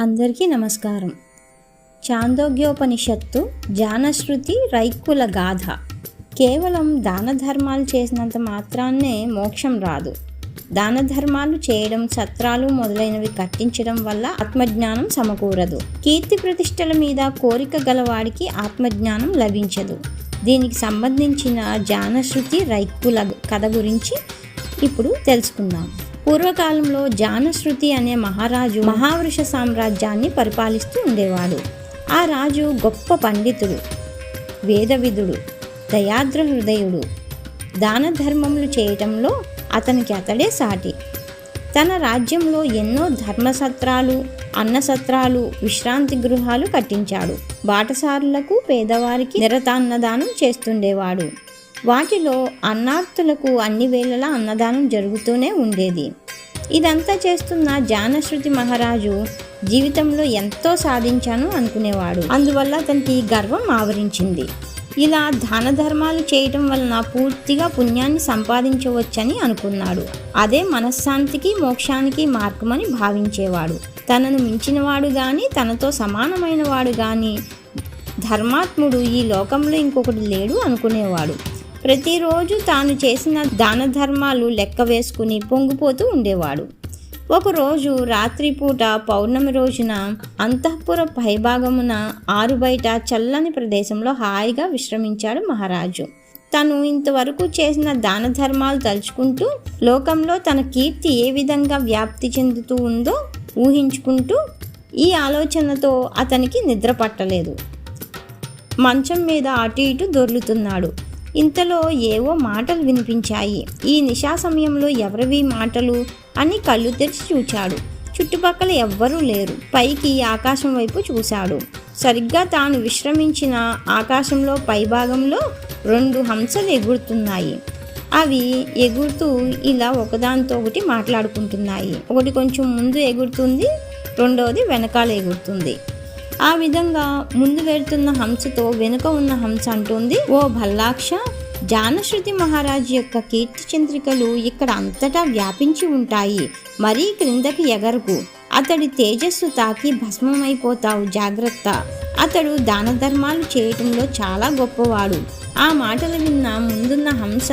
అందరికీ నమస్కారం. చాందోగ్యోపనిషత్తు జానశ్రుతి రైక్కుల గాథ. కేవలం దాన ధర్మాలు చేసినంత మాత్రాన్నే మోక్షం రాదు. దాన ధర్మాలు చేయడం సత్రాలు మొదలైనవి కట్టించడం వల్ల ఆత్మజ్ఞానం సమకూరదు. కీర్తి ప్రతిష్టల మీద కోరిక గలవాడికి ఆత్మజ్ఞానం లభించదు. దీనికి సంబంధించిన జానశ్రుతి రైక్కుల కథ గురించి ఇప్పుడు తెలుసుకుందాం. పూర్వకాలంలో జానశ్రుతి అనే మహారాజు మహావృష సామ్రాజ్యాన్ని పరిపాలిస్తూ ఉండేవాడు. ఆ రాజు గొప్ప పండితుడు వేదవిధుడు దయాద్ర హృదయుడు. దాన ధర్మములు చేయటంలో అతనికి అతడే సాటి. తన రాజ్యంలో ఎన్నో ధర్మసత్రాలు అన్నసత్రాలు విశ్రాంతి గృహాలు కట్టించాడు. బాటసారులకు పేదవారికి నిరతాన్నదానం చేస్తుండేవాడు. వాటిలో అన్నార్థులకు అన్ని వేళలా అన్నదానం జరుగుతూనే ఉండేది. ఇదంతా చేస్తున్న జానశ్రుతి మహారాజు జీవితంలో ఎంతో సాధించాను అనుకునేవాడు. అందువల్ల అతనికి గర్వం ఆవరించింది. ఇలా దాన ధర్మాలు చేయటం వలన పూర్తిగా పుణ్యాన్ని సంపాదించవచ్చని అనుకున్నాడు. అదే మనశ్శాంతికి మోక్షానికి మార్గమని భావించేవాడు. తనను మించినవాడు గాని తనతో సమానమైన వాడు గాని ధర్మాత్ముడు ఈ లోకంలో ఇంకొకటి లేడు అనుకునేవాడు. ప్రతిరోజు తాను చేసిన దాన ధర్మాలు లెక్క వేసుకుని పొంగిపోతూ ఉండేవాడు. ఒకరోజు రాత్రిపూట పౌర్ణమి రోజున అంతఃపుర పైభాగమున ఆరు బయట చల్లని ప్రదేశంలో హాయిగా విశ్రమించాడు మహారాజు. తను ఇంతవరకు చేసిన దాన ధర్మాలు తలుచుకుంటూ లోకంలో తన కీర్తి ఏ విధంగా వ్యాప్తి చెందుతూ ఉందో ఊహించుకుంటూ ఈ ఆలోచనతో అతనికి నిద్ర పట్టలేదు. మంచం మీద అటు ఇటు దొర్లుతున్నాడు. ఇంతలో ఏవో మాటలు వినిపించాయి. ఈ నిశా సమయంలో ఎవరివి మాటలు? అని కళ్ళు తెరిచి చూచాడు. చుట్టుపక్కల ఎవ్వరూ లేరు. పైకి ఆకాశం వైపు చూశాడు. సరిగ్గా తాను విశ్రమించిన ఆకాశంలో పైభాగంలో రెండు హంసలు ఎగురుతున్నాయి. అవి ఎగురుతూ ఇలా ఒకదానితో ఒకటి మాట్లాడుకుంటున్నాయి. ఒకటి కొంచెం ముందు ఎగురుతుంది రెండవది వెనకాల ఎగురుతుంది. ఆ విధంగా ముందు వెళ్తున్న హంసతో వెనుక ఉన్న హంస అంటుంది ఓ భల్లాక్ష జానశ్రుతి మహారాజు యొక్క కీర్తి చంద్రికలు ఇక్కడ అంతటా వ్యాపించి ఉంటాయి. మరీ క్రిందకి ఎగరకు. అతడి తేజస్సు తాకి భస్మమైపోతావు జాగ్రత్త. అతడు దాన ధర్మాలు చేయటంలో చాలా గొప్పవాడు. ఆ మాటలు విన్న ముందున్న హంస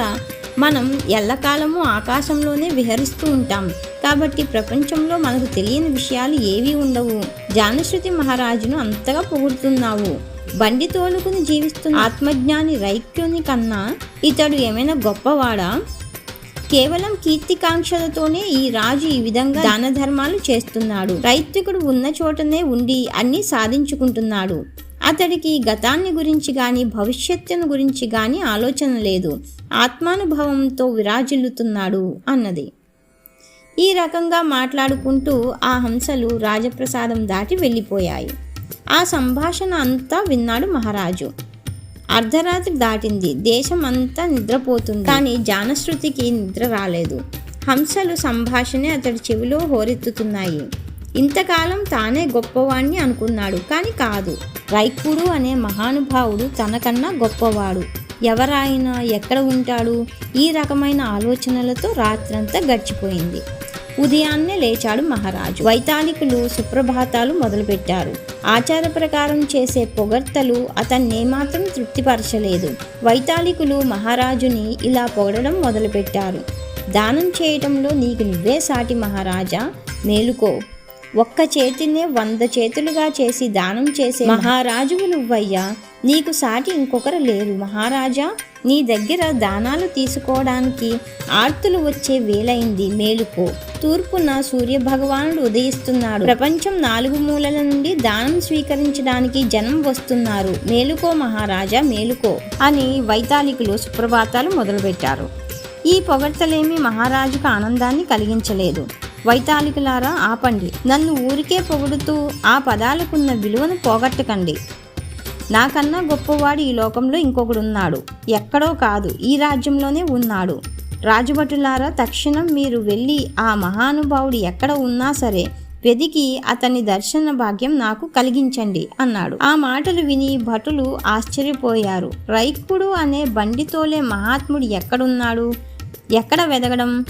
మనం ఎల్లకాలము ఆకాశంలోనే విహరిస్తూ ఉంటాం. కాబట్టి ప్రపంచంలో మనకు తెలియని విషయాలు ఏవీ ఉండవు. జానశ్రుతి మహారాజును అంతగా పొగుడుతున్నావు. బండి తోలుకుని జీవిస్తున్న ఆత్మజ్ఞాని రైక్యుని కన్నా ఇతడు ఏమైనా గొప్పవాడా? కేవలం కీర్తికాంక్షలతోనే ఈ రాజు ఈ విధంగా దాన ధర్మాలు చేస్తున్నాడు. రైత్వికుడు ఉన్న చోటనే ఉండి అన్ని సాధించుకుంటున్నాడు. అతడికి గతాన్ని గురించి కానీ భవిష్యత్తును గురించి కానీ ఆలోచన లేదు. ఆత్మానుభవంతో విరాజిల్లుతున్నాడు అన్నది. ఈ రకంగా మాట్లాడుకుంటూ ఆ హంసలు రాజప్రసాదం దాటి వెళ్ళిపోయాయి. ఆ సంభాషణ అంతా విన్నాడు మహారాజు. అర్ధరాత్రి దాటింది. దేశం అంతా నిద్రపోతుంది. కానీ జానశ్రుతికి నిద్ర రాలేదు. హంసలు సంభాషణే అతడి చెవిలో హోరెత్తుతున్నాయి. ఇంతకాలం తానే గొప్పవాణ్ణి అనుకున్నాడు కానీ కాదు. రైకుడు అనే మహానుభావుడు తనకన్నా గొప్పవాడు. ఎవరాయినా ఎక్కడ ఉంటాడు? ఈ రకమైన ఆలోచనలతో రాత్రంతా గడిచిపోయింది. ఉదయాన్నే లేచాడు మహారాజు. వైతాళికులు సుప్రభాతాలు మొదలుపెట్టారు. ఆచార ప్రకారం చేసే పొగడ్తలు అతన్నేమాత్రం తృప్తిపరచలేదు. వైతాళికులు మహారాజుని ఇలా పొగడడం మొదలుపెట్టారు. దానం చేయటంలో నీకు నువ్వే సాటి మహారాజా? మేలుకో. ఒక్క చేతినే వంద చేతులుగా చేసి దానం చేసే మహారాజువు నువ్వయ్యా. నీకు సాటి ఇంకొకరు లేరు. మహారాజా నీ దగ్గర దానాలు తీసుకోవడానికి ఆర్తులు వచ్చే వేలైంది మేలుకో తూర్పున సూర్య భగవానుడు ఉదయిస్తున్నాడు. ప్రపంచం నాలుగు మూలల నుండి దానం స్వీకరించడానికి జనం వస్తున్నారు. మేలుకో మహారాజా మేలుకో అని వైతాళికులు సుప్రభాతాలు మొదలుపెట్టారు. ఈ పొగడ్తలేమి మహారాజుకు ఆనందాన్ని కలిగించలేదు. వైతాళికులారా ఆపండి. నన్ను ఊరికే పొగుడుతూ ఆ పదాలకున్న విలువను పోగొట్టకండి. నాకన్నా గొప్పవాడు ఈ లోకంలో ఇంకొకడున్నాడు. ఎక్కడో కాదు ఈ రాజ్యంలోనే ఉన్నాడు. రాజభటులారా తక్షణం మీరు వెళ్ళి ఆ మహానుభావుడు ఎక్కడ ఉన్నా సరే వెదికి అతని దర్శన భాగ్యం నాకు కలిగించండి అన్నాడు. ఆ మాటలు విని భటులు ఆశ్చర్యపోయారు. రైకుడు అనే బండితోలే మహాత్ముడు ఎక్కడున్నాడు? ఎక్కడ వెదగడం?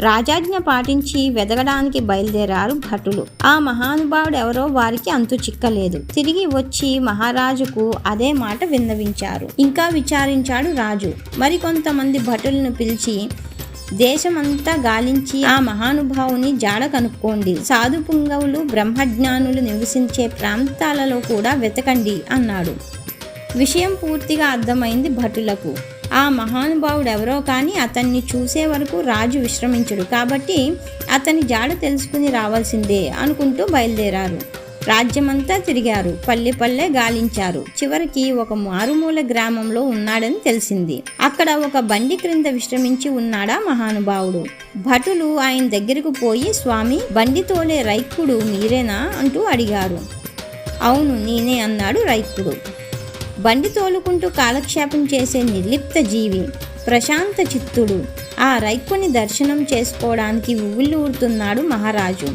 రాజాజ్ఞ పాటించి వెదగడానికి బయలుదేరారు భటులు. ఆ మహానుభావుడు ఎవరో వారికి అంతు చిక్కలేదు. తిరిగి వచ్చి మహారాజుకు అదే మాట విన్నవించారు. ఇంకా విచారించాడు రాజు. మరికొంతమంది భటులను పిలిచి దేశమంతా గాలించి ఆ మహానుభావుని జాడ కనుక్కోండి. సాధు పుంగవులు బ్రహ్మజ్ఞానులు నివసించే ప్రాంతాలలో కూడా వెతకండి అన్నాడు. విషయం పూర్తిగా అర్థమైంది భటులకు. ఆ మహానుభావుడు ఎవరో కానీ అతన్ని చూసే వరకు రాజు విశ్రమించడు. కాబట్టి అతని జాడ తెలుసుకుని రావాల్సిందే అనుకుంటూ బయలుదేరారు. రాజ్యమంతా తిరిగారు. పల్లె పల్లె గాలించారు. చివరికి ఒక మారుమూల గ్రామంలో ఉన్నాడని తెలిసింది. అక్కడ ఒక బండి క్రింద విశ్రమించి ఉన్నాడా మహానుభావుడు. భటులు ఆయన దగ్గరకు పోయి స్వామి బండి తోలే రైక్కుడు మీరేనా? అంటూ అడిగారు. అవును నేనే అన్నాడు రైక్కుడు బండి తోలుకుంటూ కాలక్షేపం చేసే నిర్లిప్త జీవి ప్రశాంత చిత్తుడు. ఆ రైకుని దర్శనం చేసుకోవడానికి ఊరుతున్నాడు మహారాజు.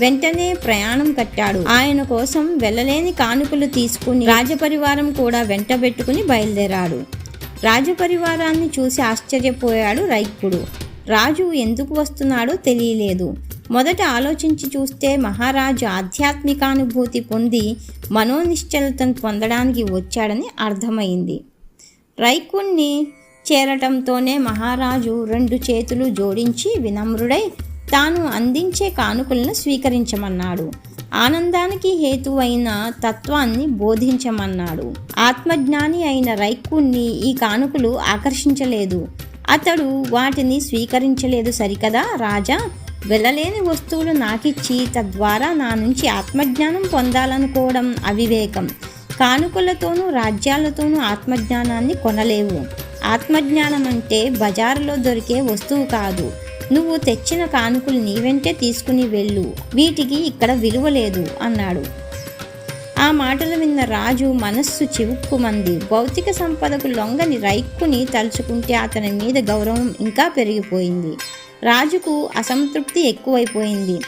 వెంటనే ప్రయాణం కట్టాడు. ఆయన కోసం వెళ్ళలేని కానుకలు తీసుకుని రాజపరివారం కూడా వెంటబెట్టుకుని బయలుదేరాడు. రాజపరివారాన్ని చూసి ఆశ్చర్యపోయాడు రైక్కుడు రాజు ఎందుకు వస్తున్నాడో తెలియలేదు. మొదట ఆలోచించి చూస్తే మహారాజు ఆధ్యాత్మికానుభూతి పొంది మనోనిశ్చలతను పొందడానికి వచ్చాడని అర్థమైంది. రైకుణ్ణి చేరటంతోనే మహారాజు రెండు చేతులు జోడించి వినమ్రుడై తాను అందించే కానుకలను స్వీకరించమన్నాడు. ఆనందానికి హేతువైన తత్వాన్ని బోధించమన్నాడు. ఆత్మజ్ఞాని అయిన రైక్కుణ్ణి ఈ కానుకలు ఆకర్షించలేదు. అతడు వాటిని స్వీకరించలేదు సరికదా రాజా? వెళ్ళలేని వస్తువులు నాకిచ్చి తద్వారా నా నుంచి ఆత్మజ్ఞానం పొందాలనుకోవడం అవివేకం. కానుకలతోనూ రాజ్యాలతోనూ ఆత్మజ్ఞానాన్ని కొనలేవు. ఆత్మజ్ఞానం అంటే బజారులో దొరికే వస్తువు కాదు. నువ్వు తెచ్చిన కానుకలు నీ వెంటే తీసుకుని వెళ్ళు. వీటికి ఇక్కడ విలువ లేదు అన్నాడు. ఆ మాటలు విన్న రాజు మనస్సు చివుక్కుమంది. భౌతిక సంపదకు లొంగని రైక్కుని తలుచుకుంటే అతని మీద గౌరవం ఇంకా పెరిగిపోయింది. రాజుకు అసంతృప్తి ఎక్కువైపోయింది.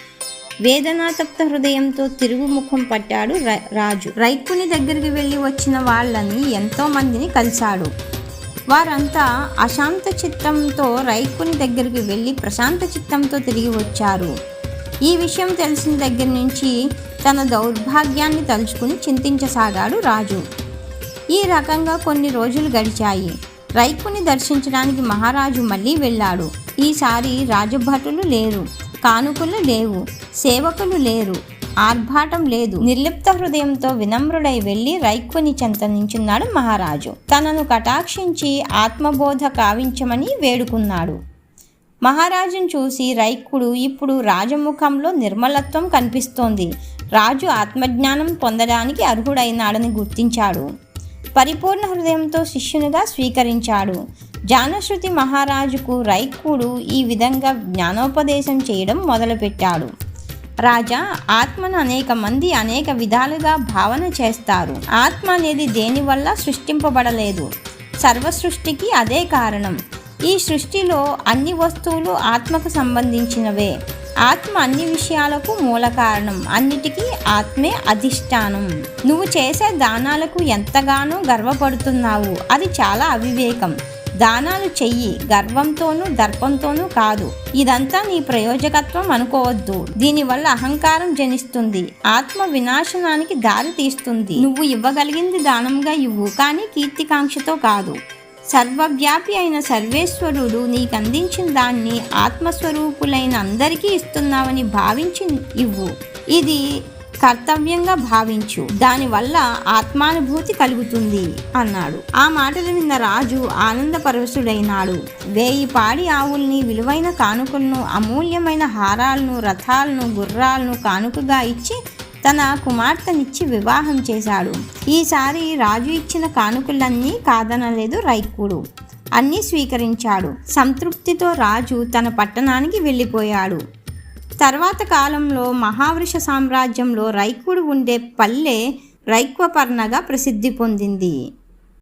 వేదనాతప్త హృదయంతో తిరుగుముఖం పట్టాడు రాజు. రైతుని దగ్గరికి వెళ్ళి వచ్చిన వాళ్ళని ఎంతో మందిని కలిశాడు. వారంతా అశాంత చిత్తంతో రైకుని దగ్గరికి వెళ్ళి ప్రశాంత చిత్తంతో తిరిగి వచ్చారు. ఈ విషయం తెలిసిన దగ్గర నుంచి తన దౌర్భాగ్యాన్ని తలుచుకుని చింతించసాగాడు రాజు. ఈ రకంగా కొన్ని రోజులు గడిచాయి. రైకుని దర్శించడానికి మహారాజు మళ్ళీ వెళ్ళాడు. ఈసారి రాజభటులు లేరు కానుకలు లేవు సేవకులు లేరు ఆర్భాటం లేదు. నిర్లిప్త హృదయంతో వినమ్రుడై వెళ్ళి రైక్కుని చెంత నించున్నాడు మహారాజు. తనను కటాక్షించి ఆత్మబోధ కావించమని వేడుకున్నాడు. మహారాజును చూసి రైక్కుడు ఇప్పుడు రాజముఖంలో నిర్మలత్వం కనిపిస్తోంది. రాజు ఆత్మజ్ఞానం పొందడానికి అర్హుడైనాడని గుర్తించాడు. పరిపూర్ణ హృదయంతో శిష్యునిగా స్వీకరించాడు. జానశ్రుతి మహారాజుకు రైకుడు ఈ విధంగా జ్ఞానోపదేశం చేయడం మొదలుపెట్టాడు. రాజా ఆత్మను అనేక మంది అనేక విధాలుగా భావన చేస్తారు. ఆత్మ అనేది దేనివల్ల సృష్టింపబడలేదు? సర్వ సృష్టికి అదే కారణం. ఈ సృష్టిలో అన్ని వస్తువులు ఆత్మకు సంబంధించినవే. ఆత్మ అన్ని విషయాలకు మూల కారణం. అన్నిటికీ ఆత్మే అధిష్టానం. నువ్వు చేసే దానాలకు ఎంతగానో గర్వపడుతున్నావు. అది చాలా అవివేకం. దానాలు చెయ్యి. గర్వంతోనూ దర్పంతోనూ కాదు. ఇదంతా నీ ప్రయోజకత్వం అనుకోవద్దు. దీనివల్ల అహంకారం జనిస్తుంది. ఆత్మ వినాశనానికి దారి తీస్తుంది. నువ్వు ఇవ్వగలిగింది దానంగా ఇవ్వు కానీ కీర్తికాంక్షతో కాదు. సర్వవ్యాపి అయిన సర్వేశ్వరుడు నీకు అందించిన దాన్ని ఆత్మస్వరూపులైన అందరికీ ఇస్తున్నావని భావించి ఇవ్వు. ఇది కర్తవ్యంగా భావించు. దానివల్ల ఆత్మానుభూతి కలుగుతుంది అన్నాడు. ఆ మాటలు విన్న రాజు ఆనందపరవశుడైనాడు వేయి పాడి ఆవుల్ని విలువైన కానుకలను అమూల్యమైన హారాలను రథాలను గుర్రాలను కానుకగా ఇచ్చి తన కుమార్తెనిచ్చి వివాహం చేశాడు. ఈసారి రాజు ఇచ్చిన కానుకలన్నీ కాదనలేదు రైకుడు. అన్నీ స్వీకరించాడు. సంతృప్తితో రాజు తన పట్టణానికి వెళ్ళిపోయాడు. తర్వాత కాలంలో మహావృష సామ్రాజ్యంలో రైకుడు ఉండే పల్లె రైక్వపర్ణగా ప్రసిద్ధి పొందింది.